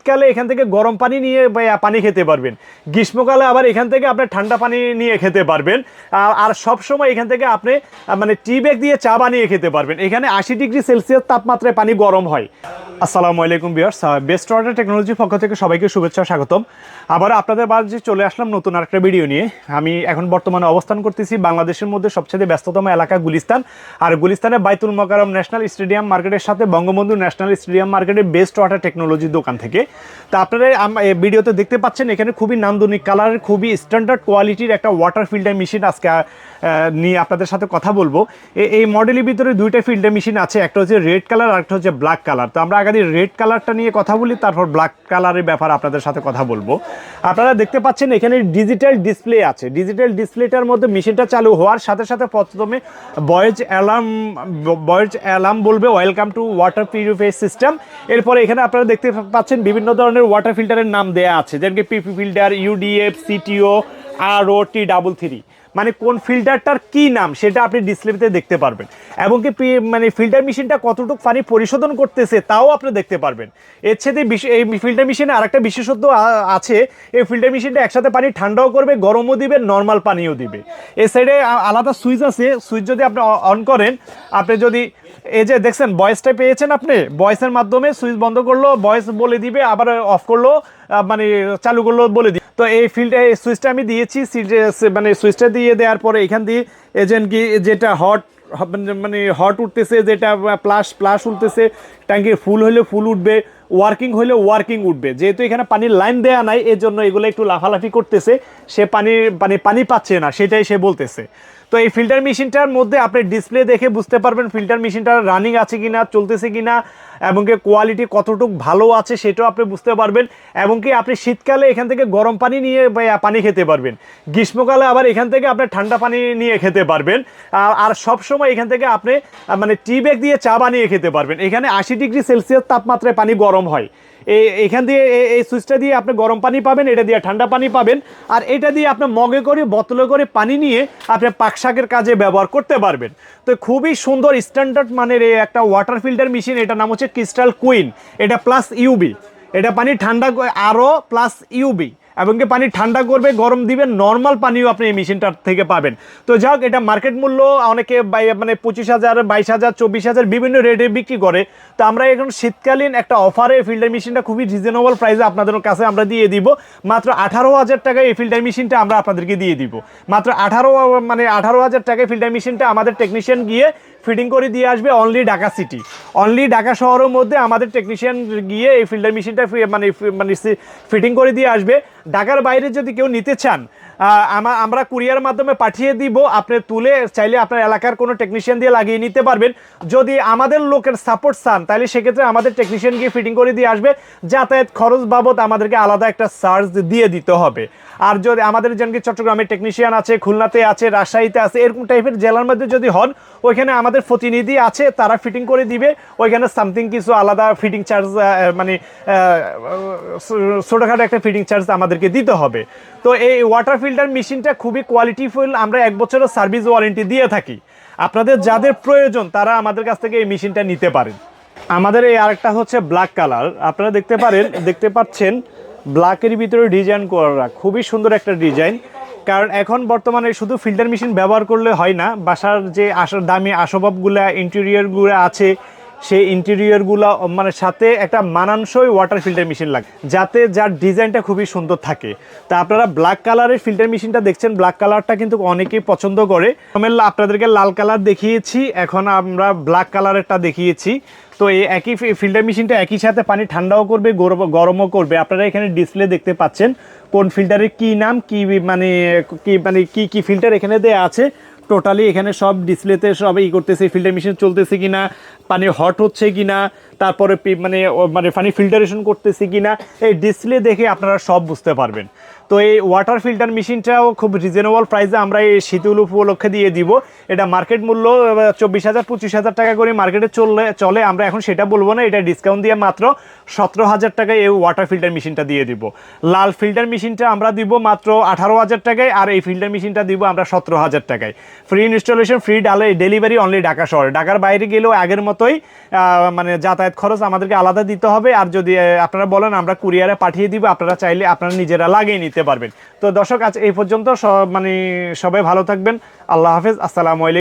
শীতকালে এখান থেকে গরম পানি নিয়ে পানি খেতে পারবেন। গ্রীষ্মকালে আবার এখান থেকে আপনি ঠান্ডা পানি নিয়ে খেতে পারবেন। আর- সব সময় এখান থেকে আপনি মানে টি ব্যাগ দিয়ে চা বানিয়ে খেতে পারবেন। এখানে আশি ডিগ্রি সেলসিয়াস তাপমাত্রায় পানি গরম হয়। আসসালামু আলাইকুম বিয়ার্স বেস্ট অর্ডার টেকনোলজির পক্ষ থেকে সবাইকে শুভেচ্ছা, স্বাগতম। আবার আপনাদের বাজে চলে আসলাম নতুন আরেকটা ভিডিও নিয়ে। আমি এখন বর্তমানে অবস্থান করতেছি বাংলাদেশের মধ্যে সবচেয়ে ব্যস্ততম এলাকা গুলিস্তান। আর গুলিস্তানে বাইতুল মকারম ন্যাশনাল স্টেডিয়াম মার্কেটের সাথে বঙ্গবন্ধু ন্যাশনাল স্টেডিয়াম মার্কেটের বেস্ট অর্ডার টেকনোলজির দোকান থেকে। তো আপনারা ভিডিওতে দেখতে পাচ্ছেন, এখানে খুবই নান্দনিক কালারের, খুবই স্ট্যান্ডার্ড কোয়ালিটির একটা ওয়াটার ফিল্টার মেশিন আজকে নিয়ে আপনাদের সাথে কথা বলব। এই মডেলের ভিতরে দুইটা ফিল্টার মেশিন আছে, একটা হচ্ছে রেড কালার আর একটা হচ্ছে ব্ল্যাক কালার তো আমরা আগে রেড কালারটা নিয়ে কথা বলি, তারপর ব্ল্যাক কালারের ব্যাপার আপনাদের সাথে কথা বলব। আপনারা দেখতে পাচ্ছেন, এখানে ডিজিটাল ডিসপ্লে আছে। ডিজিটাল ডিসপ্লেটার মধ্যে মেশিনটা চালু হওয়ার সাথে সাথে প্রথমে বয়েজ অ্যালার্ম বয়েজ অ্যালার্ম বলবে welcome to water purify system এরপরে এখানে আপনারা দেখতে পাচ্ছেন বিভিন্ন ধরনের ওয়াটার ফিল্টারের নাম দেয়া আছে। যেমন কি PP filter UDF CTO R O T double three মানে কোন ফিল্টারটার কি নাম সেটা আপনি ডিসপ্লেতে দেখতে পারবেন। এবং কি মানে ফিল্টার মেশিনটা কতটুকু পানি পরিশোধন করতেছে তাও আপনি দেখতে পারবেন। এর সাথে এই ফিল্টার মেশিনে আরেকটা বিশেষত্ব আছে, এই ফিল্টার মেশিনটা একসাথে পানি ঠান্ডাও করবে, গরমও দিবে নর্মাল পানিও দিবে। এই সাইডে আলাদা সুইচ আছে, সুইচ যদি আপনি অন করেন, আপনি যদি এই যে দেখছেন বয়েসটা পেয়েছেন আপনি বয়েসের মাধ্যমে সুইচ বন্ধ করল বয়েস বলে দিবে, আবার অফ করল মানে চালু করল বলে দিই। তো এই ফিল্ড এই সুইচটা আমি দিয়েছি মানে সুইচটা দিয়ে দেওয়ার পরে এখান দিয়ে এজেন্ট কি যেটা হট মানে হট উঠতেছে, যেটা প্লাস প্লাস উঠতেছে ট্যাঙ্কি ফুল হলে ফুল উঠবে ওয়ার্কিং হলে ওয়ার্কিং উঠবে। যেহেতু এখানে পানির লাইন দেয়া নাই এর জন্য এগুলো একটু লাফালাফি করতেছে, সে পানির মানে পানি পাচ্ছে না, সেটাই সে বলতেছে। তো এই ফিল্টার মেশিনটার মধ্যে আপনি ডিসপ্লে দেখে বুঝতে পারবেন ফিল্টার মেশিনটা রানিং আছে কিনা, চলতেছে কিনা এবং কি কোয়ালিটি কতটুকু ভালো আছে সেটাও আপনি বুঝতে পারবেন। এবং কি আপনি শীতকালে এখান থেকে গরম পানি নিয়ে পানি খেতে পারবেন। গ্রীষ্মকালে আবার এখান থেকে আপনি ঠান্ডা পানি নিয়ে খেতে পারবেন। আর- সব সময় এখান থেকে আপনি মানে টি ব্যাগ দিয়ে চা বানিয়ে খেতে পারবেন। এখানে আশি ডিগ্রি সেলসিয়াস তাপমাত্রায় পানি গরম হয়। এখান দিয়ে এই সুইচটা দিয়ে আপনি গরম পানি পাবেন, এটা দিয়ে ঠান্ডা পানি পাবেন, আর এটা দিয়ে আপনি মগে করে, বোতলে করে পানি নিয়ে আপনি পাকশাকের কাজে ব্যবহার করতে পারবেন। তো খুবই সুন্দর স্ট্যান্ডার্ড মানের এই একটা ওয়াটার ফিল্টার মেশিন এটা নাম হচ্ছে ক্রিস্টাল কুইন এটা প্লাস ইউবি এটা পানি ঠান্ডা আরও প্লাস ইউবি এবং কি পানি ঠান্ডা করবে, গরম দিবে নর্মাল পানিও আপনি এই মেশিনটার থেকে পাবেন। তো যাক এটা মার্কেট মূল্য অনেকে মানে পঁচিশ হাজার, বাইশ হাজার, চব্বিশ হাজার বিভিন্ন রেটে বিক্রি করে। তো আমরা এখন শীতকালীন একটা অফারে ফিল্টার মেশিনটা খুবই রিজনেবল প্রাইসে আপনাদের কাছে আমরা দিয়ে দিব। মাত্র আঠারো হাজার টাকায় এই ফিল্টার মেশিনটা আমরা আপনাদেরকে দিয়ে দিব। মাত্র আঠারো মানে আঠারো হাজার টাকায় ফিল্টার মেশিনটা আমাদের টেকনিশিয়ান গিয়ে ফিটিং করে দিয়ে আসবে only Dhaka city only Dhaka শহরের মধ্যে আমাদের টেকনিশিয়ান গিয়ে এই ফিল্টার মেশিনটা মানে মানে ফিটিং করে দিয়ে আসবে। ঢাকার বাইরে যদি কেউ নিতে চান আমরা কুরিয়ার মাধ্যমে পাঠিয়ে দিব। আপনি তুলে চাইলে আপনার এলাকার কোনো টেকনিশিয়ান দিয়ে লাগিয়ে নিতে পারবেন। যদি আমাদের লোকের সাপোর্ট চান, তাহলে সেক্ষেত্রে আমাদের টেকনিশিয়ান গিয়ে ফিটিং করে দিয়ে আসবে। যাতায়াত খরচ বাবদ আমাদেরকে আলাদা একটা চার্জ দিয়ে দিতে হবে। আর যদি আমাদের যেমন কি চট্টগ্রামের টেকনিশিয়ান আছে, খুলনাতে আছে, রাজশাহীতে আছে, এরকম টাইপের জেলার মধ্যে যদি হন ওইখানে আমাদের প্রতিনিধি আছে, তারা ফিটিং করে দিবে। ওইখানে সামথিং কিছু আলাদা ফিটিং চার্জ মানে ছোটোখাটো একটা ফিটিং চার্জ আমাদেরকে দিতে হবে। তো এই ওয়াটার ফিল্টার মেশিনটা খুবই কোয়ালিটিফুল আমরা এক বছরের সার্ভিস ওয়ারেন্টি দিয়ে থাকি। আপনাদের যাদের প্রয়োজন, তারা আমাদের কাছ থেকে এই মেশিনটা নিতে পারেন। আমাদের এই আরেকটা হচ্ছে ব্ল্যাক কালার আপনারা দেখতে পারেন, দেখতে পাচ্ছেন ব্ল্যাকের ভিতরে ডিজাইন করা। খুবই সুন্দর একটা ডিজাইন কারণ এখন বর্তমানে শুধু ফিল্টার মেশিন ব্যবহার করলে হয় না, বাসার যে আসার দামি আসবাবগুলা ইন্টেরিয়রগুলো আছে সেই ইন্টেরিয়রগুলো মানে সাথে একটা মানানসই ওয়াটার ফিল্টার মেশিন লাগে, যাতে যার ডিজাইনটা খুবই সুন্দর থাকে। তা আপনারা ব্ল্যাক কালারের ফিল্টার মেশিনটা দেখছেন ব্ল্যাক কালারটা কিন্তু অনেকেই পছন্দ করে। আপনাদেরকে লাল কালার দেখিয়েছি, এখন আমরা ব্ল্যাক কালারেরটা দেখিয়েছি। তো এই একই ফিল্টার মেশিনটা একই সাথে পানি ঠান্ডাও করবে, গরম- গরমও করবে। আপনারা এখানে ডিসপ্লে দেখতে পাচ্ছেন কোন ফিল্টারের কি নাম, কি মানে কি মানে কি কি ফিল্টার এখানে দেয়া আছে। টোটালি এখানে সব ডিসপ্লেতে সব ই করতেছে ফিল্টার মেশিন চলতেছে কিনা পানি হট হচ্ছে কিনা তারপরে মানে মানে পানি ফিল্টারেশন করতেছি কি না এই ডিসপ্লে দেখে আপনারা সব বুঝতে পারবেন। তো এই ওয়াটার ফিল্টার মেশিনটাও খুব রিজনেবল প্রাইসে আমরা এই শীতল উপলক্ষে দিয়ে দিব। এটা মার্কেট মূল্য চব্বিশ হাজার, পঁচিশ হাজার টাকা করে মার্কেটে চললে, চলে। আমরা এখন সেটা বলব না, এটা ডিসকাউন্ট দিয়ে মাত্র সতেরো হাজার টাকায় এই ওয়াটার ফিল্টার মেশিনটা দিয়ে দিব। লাল ফিল্টার মেশিনটা আমরা দিব মাত্র আঠারো হাজার টাকায়, আর এই ফিল্টার মেশিনটা দিব আমরা সতেরো হাজার টাকায়। ফ্রি ইনস্টলেশন ফ্রি ডালে ডেলিভারি অনলি ঢাকা শহরে। ঢাকার বাইরে গেলেও আগের মতোই মানে যাতায়াত খরচ আমাদেরকে আলাদা দিতে হবে। আর যদি আপনারা বলেন, আমরা কুরিয়ারে পাঠিয়ে দিব, আপনারা চাইলে আপনারা নিজেরা লাগিয়ে নিতে পারবেন। তো দর্শক, আজ এই পর্যন্ত সব মানে সবাই ভালো থাকবেন। আল্লাহ হাফেজ, আসসালামু আলাইকুম।